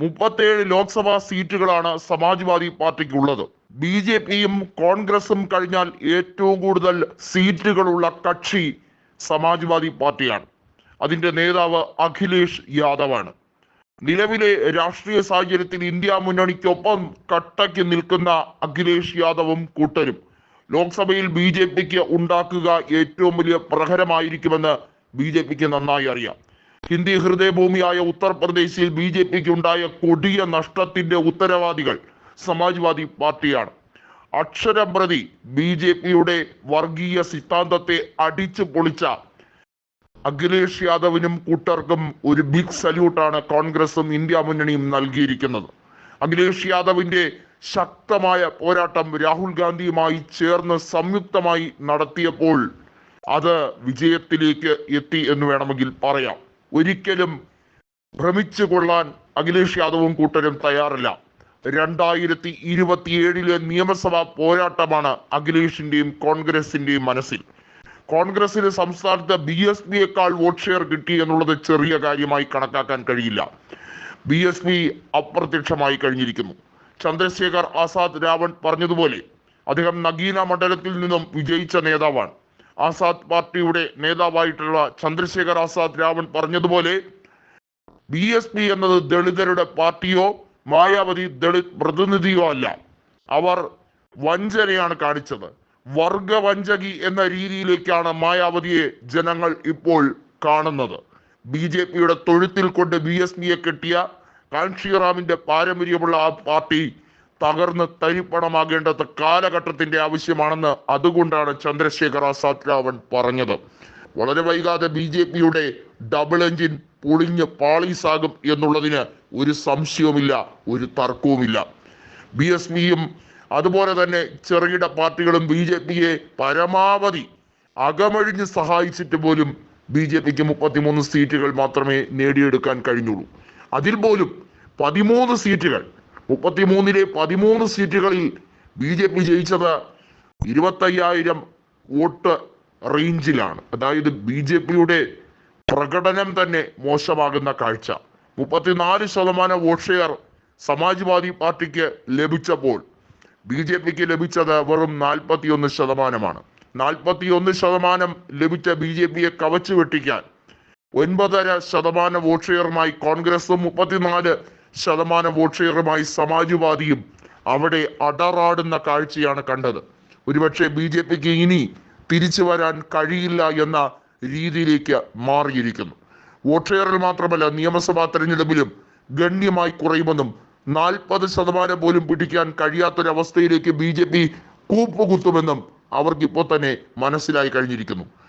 മുപ്പത്തേഴ് ലോക്സഭാ സീറ്റുകളാണ് Samajwadi പാർട്ടിക്കുള്ളത്. B J പിയും കോൺഗ്രസും കഴിഞ്ഞാൽ ഏറ്റവും കൂടുതൽ സീറ്റുകളുള്ള കക്ഷി സമാജ്വാദി പാർട്ടിയാണ്. അതിന്റെ നേതാവ് അഖിലേഷ് യാദവാണ്. നിലവിലെ രാഷ്ട്രീയ സാഹചര്യത്തിൽ ഇന്ത്യ മുന്നണിക്കൊപ്പം കട്ടയ്ക്ക് നിൽക്കുന്ന അഖിലേഷ് യാദവും കൂട്ടരും. ലോക്സഭയിൽ ബി ജെ പിക്ക് ഉണ്ടാക്കുക ഏറ്റവും വലിയ പ്രഹരമായിരിക്കുമെന്ന് ബി ജെ പിക്ക് നന്നായി അറിയാം. ഹിന്ദി ഹൃദയഭൂമിയായ ഉത്തർപ്രദേശിൽ ബി ജെ പിക്ക് ഉണ്ടായ കൊടിയ നഷ്ടത്തിന്റെ ഉത്തരവാദികൾ സമാജ്വാദി പാർട്ടിയാണ്. അക്ഷരം പ്രതി ബി ജെ പിയുടെ വർഗീയ സിദ്ധാന്തത്തെ അടിച്ചു പൊളിച്ച അഖിലേഷ് യാദവിനും കൂട്ടർക്കും ഒരു ബിഗ് സല്യൂട്ടാണ് കോൺഗ്രസും ഇന്ത്യ മുന്നണിയും നൽകിയിരിക്കുന്നത്. അഖിലേഷ് യാദവിന്റെ ശക്തമായ പോരാട്ടം രാഹുൽ ഗാന്ധിയുമായി ചേർന്ന് സംയുക്തമായി നടത്തിയപ്പോൾ അത് വിജയത്തിലേക്ക് എത്തി എന്ന് വേണമെങ്കിൽ പറയാം. ഒരിക്കലും ഭ്രമിച്ചു കൊള്ളാൻ അഖിലേഷ് യാദവും കൂട്ടരും തയ്യാറില്ല. രണ്ടായിരത്തി ഇരുപത്തിയേഴിലെ നിയമസഭാ പോരാട്ടമാണ് അഖിലേഷിന്റെയും കോൺഗ്രസിന്റെയും മനസ്സിൽ. കോൺഗ്രസിന് സംസ്ഥാനത്ത് ബി എസ് പിയേക്കാൾ വോട്ട് ഷെയർ കിട്ടി എന്നുള്ളത് ചെറിയ കാര്യമായി കണക്കാക്കാൻ കഴിയില്ല. ബി എസ് പി അപ്രത്യക്ഷമായി കഴിഞ്ഞിരിക്കുന്നു. ചന്ദ്രശേഖർ ആസാദ് രാവൺ പറഞ്ഞതുപോലെ അദ്ദേഹം നഗീന മണ്ഡലത്തിൽ നിന്നും വിജയിച്ച നേതാവാണ്. ആസാദ് പാർട്ടിയുടെ നേതാവായിട്ടുള്ള ചന്ദ്രശേഖർ ആസാദ് രാവൺ പറഞ്ഞതുപോലെ ബി എസ് പി എന്നത് ദളിതരുടെ പാർട്ടിയോ മായാവതി ദളിത് പ്രതിനിധിയോ അല്ല. അവർ വഞ്ചനയാണ് കാണിച്ചത്. വർഗവഞ്ചകി എന്ന രീതിയിലേക്കാണ് മായാവതിയെ ജനങ്ങൾ ഇപ്പോൾ കാണുന്നത്. ബി ജെ പിയുടെ തൊഴുത്തിൽ കൊണ്ട് ബി എസ് പിയെ കെട്ടിയ കാൻഷിറാമിന്റെ പാരമ്പര്യമുള്ള ആ പാർട്ടി തകർന്ന് തരിപ്പണമാകേണ്ടത് കാലഘട്ടത്തിന്റെ ആവശ്യമാണെന്ന് അതുകൊണ്ടാണ് ചന്ദ്രശേഖർ ആസാദ് രാവൺ പറഞ്ഞത്. വളരെ വൈകാതെ ബി ജെ പിയുടെ ഡബിൾ എഞ്ചിൻ പൊളിഞ്ഞ് പാളീസാകും എന്നുള്ളതിന് ഒരു സംശയവുമില്ല ഒരു തർക്കവുമില്ല. ബി എസ് പിയും അതുപോലെ തന്നെ ചെറുകിട പാർട്ടികളും ബി ജെ പിയെ പരമാവധി അകമഴിഞ്ഞ് സഹായിച്ചിട്ട് പോലും ബി ജെ പിക്ക് മുപ്പത്തിമൂന്ന് സീറ്റുകൾ മാത്രമേ നേടിയെടുക്കാൻ കഴിഞ്ഞുള്ളൂ. അതിൽ പോലും പതിമൂന്ന് സീറ്റുകൾ മുപ്പത്തിമൂന്നിലെ പതിമൂന്ന് സീറ്റുകളിൽ ബി ജെ പി ജയിച്ചത് ഇരുപത്തയ്യായിരം വോട്ട് റേഞ്ചിലാണ്. അതായത് ബി ജെ പിയുടെ പ്രകടനം തന്നെ മോശമാകുന്ന കാഴ്ച. മുപ്പത്തിനാല് ശതമാനം വോട്ട് ഷെയർ സമാജ്വാദി പാർട്ടിക്ക് ലഭിച്ചപ്പോൾ ബി ജെ പിക്ക് ലഭിച്ചത് വെറും നാൽപ്പത്തിയൊന്ന് ശതമാനമാണ്. നാൽപ്പത്തിയൊന്ന് ശതമാനം ലഭിച്ച ബി ജെ പിയെ കവച്ചു വെട്ടിക്കാൻ ഒൻപതര ശതമാനം വോട്ട് ഷെയറുമായി കോൺഗ്രസും മുപ്പത്തിനാല് ശതമാനം വോട്ട് സമാജ്വാദിയും അവിടെ അടറാടുന്ന കാഴ്ചയാണ് കണ്ടത്. ഒരുപക്ഷെ ബി ജെ പിക്ക് ഇനി തിരിച്ചു വരാൻ കഴിയില്ല എന്ന രീതിയിലേക്ക് മാറിയിരിക്കുന്നു. വോട്ട് ഷെയറിൽ മാത്രമല്ല നിയമസഭാ തെരഞ്ഞെടുപ്പിലും ഗണ്യമായി കുറയുമെന്നും നാൽപ്പത് ശതമാനം പോലും പിടിക്കാൻ കഴിയാത്തൊരവസ്ഥയിലേക്ക് ബി ജെ പി കൂപ്പുകുത്തുമെന്നും അവർക്ക് ഇപ്പോൾ തന്നെ മനസ്സിലായി കഴിഞ്ഞിരിക്കുന്നു.